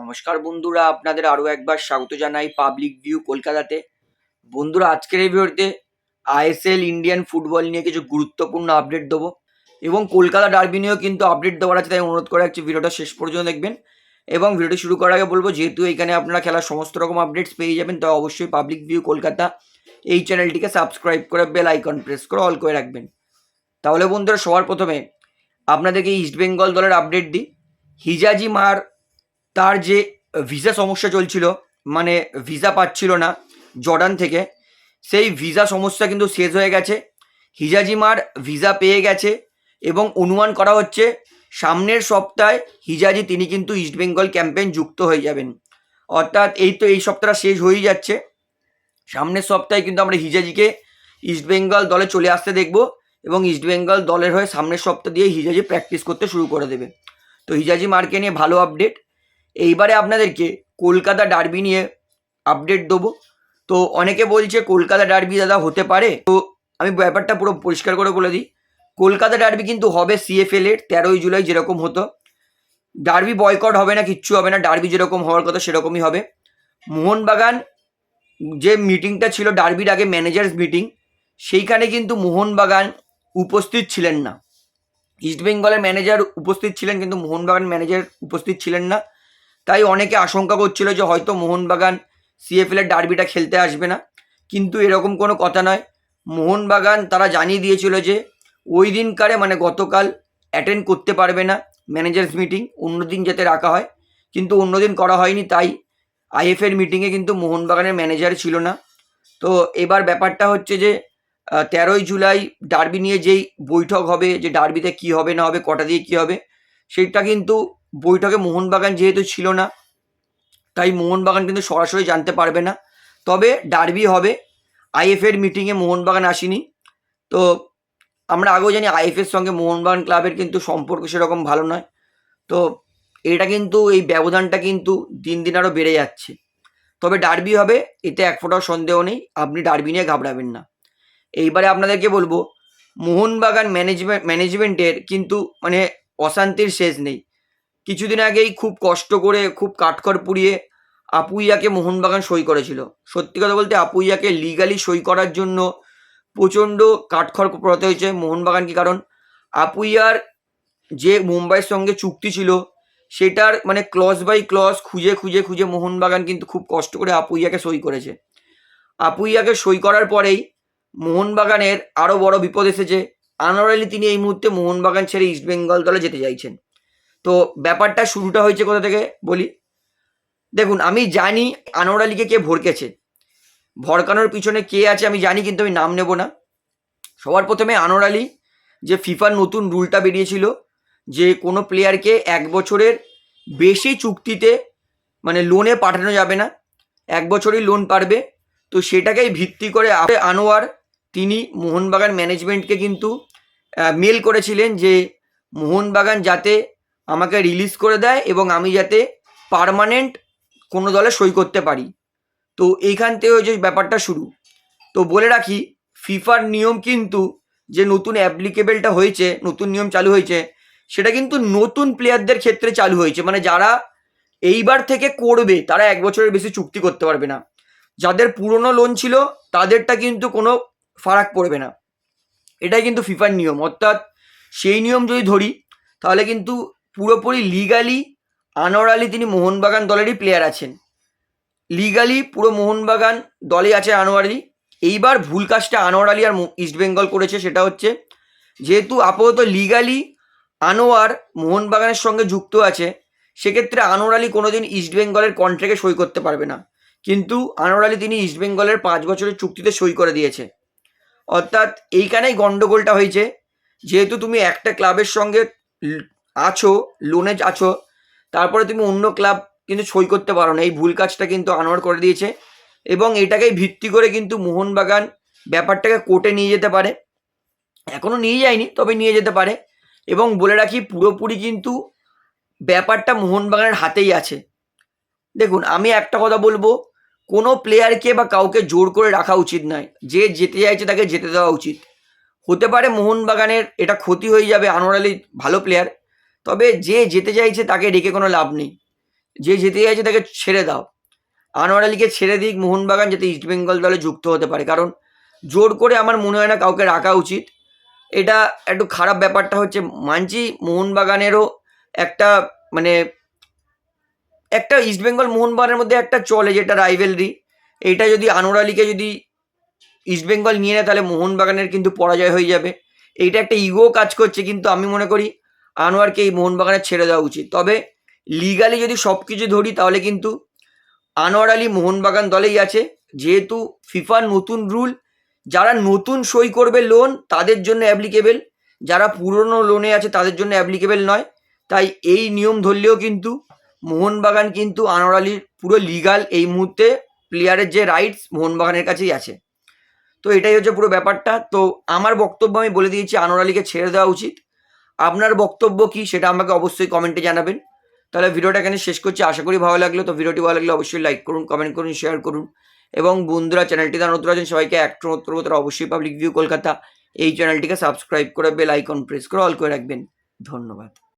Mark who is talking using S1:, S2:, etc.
S1: নমস্কার বন্ধুরা, আপনাদের আরও একবার স্বাগত জানাই পাবলিক ভিউ কলকাতাতে। বন্ধুরা, আজকের এই ভিডিওতে আইএসএল ইন্ডিয়ান ফুটবল নিয়ে কিছু গুরুত্বপূর্ণ আপডেট দেবো এবং কলকাতা ডার্বি নিয়েও কিন্তু আপডেট দেওয়ার আছে, তাই অনুরোধ করে রাখছি ভিডিওটা শেষ পর্যন্ত দেখবেন। এবং ভিডিওটি শুরু করার আগে বলব, যেহেতু এখানে আপনারা খেলার সমস্ত রকম আপডেটস পেয়ে যাবেন, তাই অবশ্যই পাবলিক ভিউ কলকাতা এই চ্যানেলটিকে সাবস্ক্রাইব করে বেল আইকন প্রেস করে অল করে রাখবেন। তাহলে বন্ধুরা, সবার প্রথমে আপনাদেরকে ইস্ট বেঙ্গল দলের আপডেট দিই। হিজাজি মার তার যে ভিসা সমস্যা চলছিল মানে ভিসা পাচ্ছিল না জর্ডান থেকে, সেই ভিসা সমস্যা কিন্তু শেষ হয়ে গেছে। হিজাজিমার ভিসা পেয়ে গেছে এবং অনুমান করা হচ্ছে সামনের সপ্তাহে হিজাজি তিনি কিন্তু ইস্টবেঙ্গল ক্যাম্পেইন যুক্ত হয়ে যাবেন। অর্থাৎ এই তো এই সপ্তাহটা শেষ হয়েই যাচ্ছে। সামনের সপ্তাহে কিন্তু আমরা হিজাজিকে ইস্টবেঙ্গল দলে চলে আসতে দেখব এবং ইস্টবেঙ্গল দলের হয়ে সামনের সপ্তাহ দিয়ে হিজাজি প্র্যাকটিস করতে শুরু করে দেবে। তো হিজাজি মার্কে নিয়ে ভালো আপডেট। এইবারে আপনাদেরকে কলকাতা ডার্বি নিয়ে আপডেট দেবো। তো অনেকে বলছে কলকাতা ডার্বি দাদা হতে পারে। তো আমি ব্যাপারটা পুরো পরিষ্কার করে বলে দিই। কলকাতা ডার্বি কিন্তু হবে সিএফএল এর তেরোই জুলাই যেরকম হতো। ডার্বি বয়কট হবে না, কিচ্ছু হবে না। ডার্বি যেরকম হওয়ার কথা সেরকমই হবে। মোহনবাগান যে মিটিংটা ছিল ডার্বির আগে ম্যানেজার্স মিটিং সেইখানে কিন্তু মোহনবাগান উপস্থিত ছিলেন না। ইস্টবেঙ্গলের ম্যানেজার উপস্থিত ছিলেন, কিন্তু মোহনবাগান ম্যানেজার উপস্থিত ছিলেন না। তাই অনেকে আশঙ্কা করছিল যে হয়তো মোহনবাগান সিএফএল এর ডার্বিটা খেলতে আসবে না। কিন্তু এরকম কোনো কথা নয়। মোহনবাগান তারা জানিয়ে দিয়েছিল যে ওই দিনকারে মানে গতকাল অ্যাটেন্ড করতে পারবে না ম্যানেজার্স মিটিং অন্য দিন যাতে রাখা হয়। কিন্তু অন্য দিন করা হয়নি, তাই আইএফের মিটিংয়ে কিন্তু মোহনবাগানের ম্যানেজার ছিল না। তো এবার ব্যাপারটা হচ্ছে যে তেরোই জুলাই ডার্বি নিয়ে যেই বৈঠক হবে, যে ডার্বিতে কি হবে, না হবে, কটা দিয়ে কি হবে, সেটা কিন্তু বৈঠকে মোহনবাগান যেহেতু ছিল না, তাই মোহনবাগান কিন্তু সরাসরি জানতে পারবে না। তবে ডার্বি হবে আইএফের মিটিংয়ে মোহনবাগান আসেনি। তো আমরা আগেও জানি আইএফের সঙ্গে মোহনবাগান ক্লাবের কিন্তু সম্পর্ক সেরকম ভালো নয়। তো এটা কিন্তু, এই ব্যবধানটা কিন্তু দিন দিন আরও বেড়ে যাচ্ছে। তবে ডার্বি হবে, এতে এক ফোঁটাও সন্দেহ নেই, আপনি ডার্বি নিয়ে ঘাবড়াবেন না। এইবারে আপনাদেরকে বলব, মোহনবাগান ম্যানেজমেন্ট ম্যানেজমেন্টের কিন্তু মানে অশান্তির শেষ নেই। কিছুদিন আগেই খুব কষ্ট করে, খুব কাঠখড় পুড়িয়ে আপুইয়াকে মোহনবাগান সই করেছিল। সত্যি কথা বলতে আপুইয়াকে লিগালি সই করার জন্য প্রচণ্ড কাঠখড় পোড়াতে হয়েছে মোহনবাগান মোহনবাগানকে কারণ আপুইয়ার যে মুম্বাইয়ের সঙ্গে চুক্তি ছিল, সেটার মানে ক্লজ বাই ক্লজ খুঁজে খুঁজে খুঁজে মোহনবাগান কিন্তু খুব কষ্ট করে আপুইয়াকে সই করেছে। আপুইয়াকে সই করার পরেই মোহনবাগানের আরও বড় বিপদ এসেছে। আনোয়ার আলী তিনি এই মুহূর্তে মোহনবাগান ছেড়ে ইস্টবেঙ্গল দলে যেতে চাইছেন। তো ব্যাপারটা শুরুটা হয়েছে কোথা থেকে বলি? দেখুন, আমি জানি আনোয়ার আলীকে কে ভরকেছে ভরকানোর পিছনে কে আছে আমি জানি, কিন্তু আমি নাম নেব না। সবার প্রথমে আনোয়ার আলী, যে ফিফার নতুন রুলটা বেরিয়েছিল, যে কোনো প্লেয়ারকে এক বছরের বেশি চুক্তিতে মানে লোনে পাঠানো যাবে না, এক বছরই লোন পারবে, তো সেটাকেই ভিত্তি করে আনোয়ার, তিনি মোহনবাগান ম্যানেজমেন্টকে কিন্তু মেল করেছিলেন যে, মোহনবাগান যাতে আমাকে রিলিজ করে দেয় এবং আমি যাতে পারমানেন্ট কোনো দলে সই করতে পারি। তো এইখান থেকে যে ব্যাপারটা শুরু। তো বলে রাখি ফিফার নিয়ম কিন্তু যে নতুন অ্যাপ্লিকেবেলটা হয়েছে, নতুন নিয়ম চালু হয়েছে, সেটা কিন্তু নতুন প্লেয়ারদের ক্ষেত্রে চালু হয়েছে। মানে যারা এইবার থেকে করবে, তারা এক বছরের বেশি চুক্তি করতে পারবে না। যাদের পুরনো লোন ছিল, তাদেরটা কিন্তু কোনো ফারাক পড়বে না। এটাই কিন্তু ফিফার নিয়ম। অর্থাৎ সেই নিয়ম যদি ধরি, তাহলে কিন্তু পুরোপুরি লিগালি আনোয়ার তিনি মোহনবাগান দলেরই প্লেয়ার আছেন। লিগালি পুরো মোহনবাগান দলে আছে আনোয়ার আলী এইবার ভুল কাজটা আনোয়ার আলী আর ইস্টবেঙ্গল করেছে, সেটা হচ্ছে যেহেতু আপাতত লিগালি আনোয়ার মোহনবাগানের সঙ্গে যুক্ত আছে, সেক্ষেত্রে আনোয়ার আলী কোনোদিন ইস্টবেঙ্গলের কন্ট্রাক্টে সই করতে পারবে না। কিন্তু আনোয়ার আলী তিনি ইস্টবেঙ্গলের পাঁচ বছরের চুক্তিতে সই করে দিয়েছে। অর্থাৎ এইখানেই গণ্ডগোলটা হয়েছে। যেহেতু তুমি একটা ক্লাবের সঙ্গে আছো লোনে আছো, তারপরে তুমি অন্য ক্লাব কিন্তু সই করতে পারো না। এই ভুল কাজটা কিন্তু আনোয়ার করে দিয়েছে এবং এটাকেই ভিত্তি করে কিন্তু মোহনবাগান ব্যাপারটাকে কোর্টে নিয়ে যেতে পারে। এখনও নিয়ে যায়নি, তবে নিয়ে যেতে পারে এবং বলে রাখি, পুরোপুরি কিন্তু ব্যাপারটা মোহনবাগানের হাতেই আছে। দেখুন, আমি একটা কথা বলব, কোনো প্লেয়ারকে বা কাউকে জোর করে রাখা উচিত নয়। যে যেতে চাইছে তাকে যেতে দেওয়া উচিত। হতে পারে মোহনবাগানের এটা ক্ষতি হয়ে যাবে আনোয়ার আলী ভালো প্লেয়ার তবে যে যেতে চাইছে তাকে ডেকে কোনো লাভ নেই। যে যেতে চাইছে তাকে ছেড়ে দাও। আনোয়ার আলীকে ছেড়ে দিক মোহনবাগান যাতে ইস্টবেঙ্গল দলে যুক্ত হতে পারে। কারণ জোর করে আমার মনে হয় না কাউকে রাখা উচিত। এটা একটু খারাপ ব্যাপারটা হচ্ছে মানছি মোহনবাগানেরও একটা মানে একটা ইস্টবেঙ্গল মোহনবাগানের মধ্যে একটা চলে যেটা রাইভেলরি এইটা যদি আনোয়ার আলীকে যদি ইস্টবেঙ্গল নিয়ে নেয় তাহলে মোহনবাগানের কিন্তু পরাজয় হয়ে যাবে। এইটা একটা ইগো কাজ করছে কিন্তু আমি মনে করি আনোয়ারকে এই মোহনবাগানে ছেড়ে দেওয়া উচিত। তবে লিগালি যদি সব কিছু ধরি, তাহলে কিন্তু আনোয়ার আলী মোহনবাগান দলেই আছে। যেহেতু ফিফার নতুন রুল যারা নতুন সই করবে লোন তাদের জন্য অ্যাপ্লিকেবেল যারা পুরনো লোনে আছে, তাদের জন্য অ্যাপ্লিকেবেল নয়। তাই এই নিয়ম ধরলেও কিন্তু মোহনবাগান কিন্তু আনোয়ার আলীর পুরো লিগাল এই মুহূর্তে প্লেয়ারের যে রাইটস মোহনবাগানের কাছেই আছে। তো এটাই হচ্ছে পুরো ব্যাপারটা। তো আমার বক্তব্য আমি বলে দিয়েছি, আনোয়ার আলীকে ছেড়ে দেওয়া উচিত। আপনার বক্তব্য কি সেটা আমাকে অবশ্যই কমেন্টে জানাবেন। তাহলে ভিডিওটা এখানে শেষ করছি। আশা করি ভালো লাগল। তো ভিডিওটি ভালো লাগলে অবশ্যই লাইক করুন কমেন্ট করুন শেয়ার করুন। এবং বন্ধুরা চ্যানেলটি তার নতুন আছেন, সবাইকে একটু নতুন তারা অবশ্যই পাবলিক ভিউ কলকাতা এই চ্যানেলটিকে সাবস্ক্রাইব করে বেল আইকন প্রেস করে অল করে রাখবেন। ধন্যবাদ।